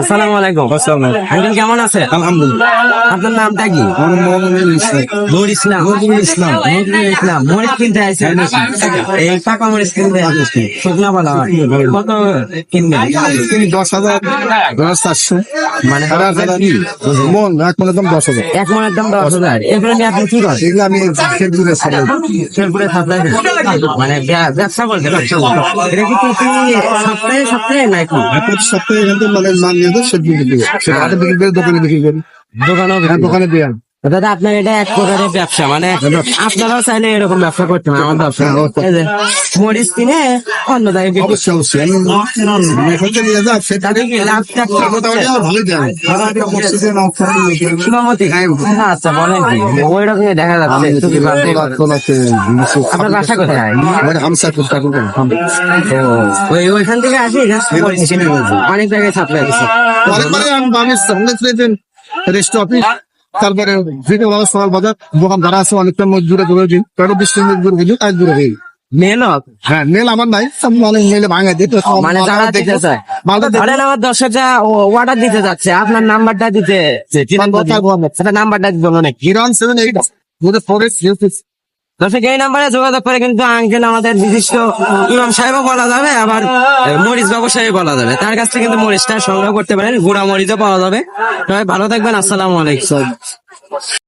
আসসালামু আলাইকুম। আঙ্কেল কেমন আছে? আলহামদুলিল্লাহ। আপনার নামটা কি? আমার মোহাম্মদ ইসলাম। নূর ইসলাম। নজরুল ইসলাম। নজরুল ইসলাম। মরিচ কিনতে আইছেন? এই পাকা মরিচ কিনতে আইছেন? শুকনা বলা হয়। কত কিনবেন? তিনি দশ হাজার দশ চারশো মানে সাড়ে আট হাজার মন এক মনের দাম দশ হাজার। এক মনের দাম দশ হাজার। এরপরে নিয়ে আপনি কি করেন? এগুলো আমি খেলবুরে শেরপুরে সাপ্লাই মানে ব্যবসা বলতে ব্যবসা বলতে। এটা কি সপ্তাহে সপ্তাহে নাকি? প্রতি সপ্তাহে এখান মানে মান নিয়ে যায় সে বিক্রি দিবে হাটে বিক্রি করে দোকানে বিক্রি করি। দোকানেও হ্যাঁ দোকানে দিয়ে দাদা আপনার এটা এক প্রকারের ব্যবসা মানে আপনারাও চাইলে এরকম ব্যবসা করতে পারেন আমার ব্যবসা হ্যাঁ, মরিচ কিনে অন্য জায়গায় বিক্রি অবশ্যই অবশ্যই। আমি আমি এখান থেকে নিয়ে যাই সেটা তাতে কি লাভ টাভ কি মোটামুটি হচ্ছে? আমার ভালোই দেয়। মসজিদে নকশা সীমামতি আচ্ছা বলেন ওই রকমই দেখা যাচ্ছে তুমি ভাবতে পারো। আপনার বাসা কোথায়? ও, ওই ওইখান থেকে আসি নিয়েছি। অনেক জায়গায় সাপ্লাই দিচ্ছে ছিলেন রেস্ট অফিস। তারপরে যেটা সবার বাজার দোকান যারা আছে অনেকটা মজদুরে দূরে দিন। কারও বিশ মিনিট দূরে দিন আজ দূরে হ্যাঁ নেল আমার নাই। মানে নেলে ভাঙা দিতে মানে যারা দিতে চায় ধরেন আমার দর্শকরা অর্ডার দিতে যাচ্ছে আপনার নাম্বারটা দিতে নাম্বারটা দিতে অনেক হিরন সেভেন এইট ওদের ফরেস্ট এই নাম্বারে যোগাযোগ করে কিন্তু আঙ্কেল আমাদের বিশিষ্ট ইমাম সাহেবও বলা যাবে, আবার মরিচ ব্যবসায়ী বলা যাবে। তার কাছ থেকে কিন্তু মরিচটা সংগ্রহ করতে পারেন, গুড়া মরিচও পাওয়া যাবে। ভালো থাকবেন, আসসালামু আলাইকুম।